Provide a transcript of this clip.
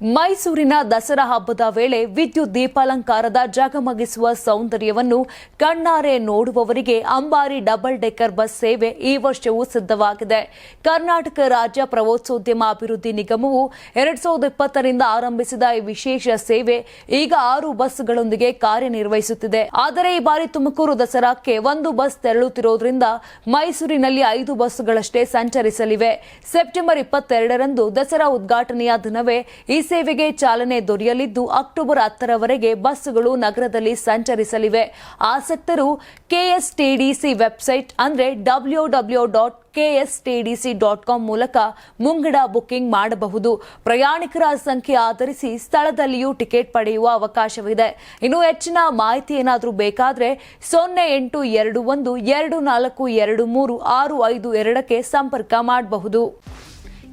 ಮೈಸೂರಿನ ದಸರಾ ಹಬ್ಬದ ವೇಳೆ ವಿದ್ಯುತ್ ದೀಪಾಲಂಕಾರದ ಜಗಮಗಿಸುವ ಸೌಂದರ್ಯವನ್ನು ಕಣ್ಣಾರೆ ನೋಡುವವರಿಗೆ ಅಂಬಾರಿ ಡಬಲ್ ಡೆಕ್ಕರ್ ಬಸ್ ಸೇವೆ ಈ ವರ್ಷವೂ ಸಿದ್ಧವಾಗಿದೆ. ಕರ್ನಾಟಕ ರಾಜ್ಯ ಪ್ರವಾಸೋದ್ಯಮ ಅಭಿವೃದ್ಧಿ ನಿಗಮವು ಎರಡ್ ಸಾವಿರದ ಇಪ್ಪತ್ತರಿಂದ ಆರಂಭಿಸಿದ ಈ ವಿಶೇಷ ಸೇವೆ ಈಗ ಆರು ಬಸ್ಗಳೊಂದಿಗೆ ಕಾರ್ಯನಿರ್ವಹಿಸುತ್ತಿದೆ. ಆದರೆ ಈ ಬಾರಿ ತುಮಕೂರು ದಸರಾಕ್ಕೆ ಒಂದು ಬಸ್ ತೆರಳುತ್ತಿರುವುದರಿಂದ ಮೈಸೂರಿನಲ್ಲಿ ಐದು ಬಸ್ಗಳಷ್ಟೇ ಸಂಚರಿಸಲಿವೆ. ಸೆಪ್ಟೆಂಬರ್ ಇಪ್ಪತ್ತೆರಡರಂದು ದಸರಾ ಉದ್ಘಾಟನೆಯ ದಿನವೇ ಈ ಸೇವೆಗೆ ಚಾಲನೆ ದೊರೆಯಲಿದ್ದು ಅಕ್ಟೋಬರ್ ಹತ್ತರವರೆಗೆ ಬಸ್ಸುಗಳು ನಗರದಲ್ಲಿ ಸಂಚರಿಸಲಿವೆ. ಆಸಕ್ತರು ಕೆಎಸ್ಟಿಡಿಸಿ ವೆಬ್ಸೈಟ್ ಅಂದರೆ W W dot KSTDC dot com ಮೂಲಕ ಮುಂಗಡ ಬುಕ್ಕಿಂಗ್ ಮಾಡಬಹುದು. ಪ್ರಯಾಣಿಕರ ಸಂಖ್ಯೆ ಆಧರಿಸಿ ಸ್ಥಳದಲ್ಲಿಯೂ ಟಿಕೆಟ್ ಪಡೆಯುವ ಅವಕಾಶವಿದೆ. ಇನ್ನು ಹೆಚ್ಚಿನ ಮಾಹಿತಿ ಏನಾದರೂ ಬೇಕಾದರೆ ಸೊನ್ನೆ ಎಂಟು ಎರಡು ಒಂದು ಎರಡು ನಾಲ್ಕು ಎರಡು ಮೂರು ಆರು ಐದು ಎರಡಕ್ಕೆ ಸಂಪರ್ಕ ಮಾಡಬಹುದು.